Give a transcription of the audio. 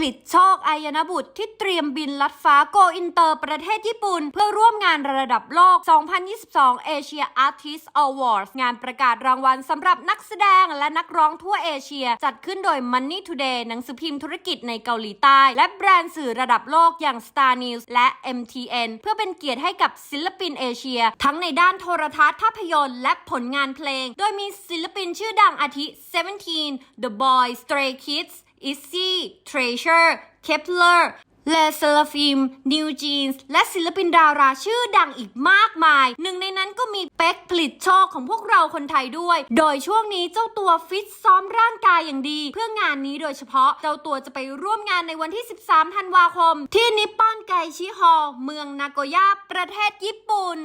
ผลิตโชคอายนบุตรที่เตรียมบินลัดฟ้าโกอินเตอร์ประเทศญี่ปุ่น เพื่อร่วมงานระดับโลก 2022 Asia Artist Awards งานประกาศรางวัลสำหรับนักแสดงและนักร้องทั่วเอเชีย จัดขึ้นโดย Money Today หนังสือพิมพ์ธุรกิจในเกาหลีใต้ และแบรนด์สื่อระดับโลกอย่าง Star News และ MTN เพื่อเป็นเกียรติให้กับศิลปินเอเชีย ทั้งในด้านโทรทัศน์ภาพยนตร์และผลงานเพลง โดยมีศิลปินชื่อดังอาทิ 17 The Boys Stray Kids ITZY Treasure Kepler และเซลฟิมนิวจีนส์และศิลปินดาราชื่อดังอีกมากมาย หนึ่งในนั้นก็มีเป็กผลิตโชคของพวกเราคนไทยด้วย โดยช่วงนี้เจ้าตัวฟิตซ้อมร่างกายอย่างดี เพื่องานนี้โดยเฉพาะ เจ้าตัวจะไปร่วมงานในวันที่ 13 ธันวาคม ที่นิปปอนไกชิฮอลล์เมืองนาโกย่าประเทศญี่ปุ่น